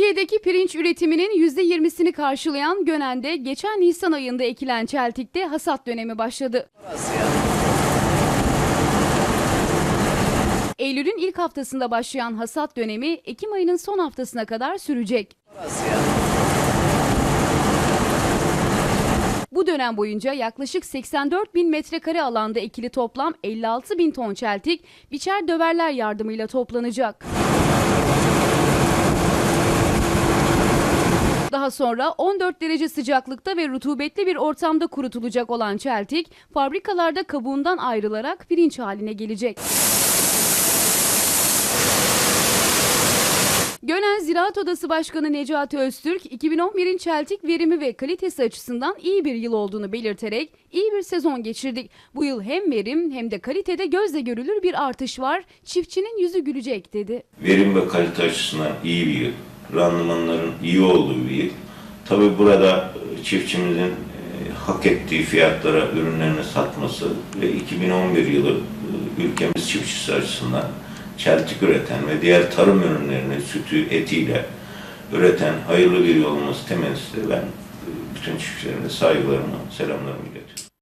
Türkiye'deki pirinç üretiminin %20'sini karşılayan Gönen'de geçen Nisan ayında ekilen çeltikte hasat dönemi başladı. Eylül'ün ilk haftasında başlayan hasat dönemi Ekim ayının son haftasına kadar sürecek. Bu dönem boyunca yaklaşık 84 bin metrekare alanda ekili toplam 56 bin ton çeltik biçer döverler yardımıyla toplanacak. Sonra 14 derece sıcaklıkta ve rutubetli bir ortamda kurutulacak olan çeltik fabrikalarda kabuğundan ayrılarak pirinç haline gelecek. Gönen Ziraat Odası Başkanı Necati Öztürk, 2011'in çeltik verimi ve kalitesi açısından iyi bir yıl olduğunu belirterek iyi bir sezon geçirdik. Bu yıl hem verim hem de kalitede gözle görülür bir artış var. Çiftçinin yüzü gülecek dedi. verim ve kalite açısından iyi bir yıl. Randımanların iyi olduğu bir yıl. Tabi burada e, çiftçimizin e, hak ettiği fiyatlara ürünlerini satması ve 2011 yılı e, ülkemiz çiftçisi açısından çeltik üreten ve diğer tarım ürünlerini sütü, etiyle üreten hayırlı bir yol olması temennisiyle ben bütün çiftçilerime saygılarımı, selamlarımı iletiyorum.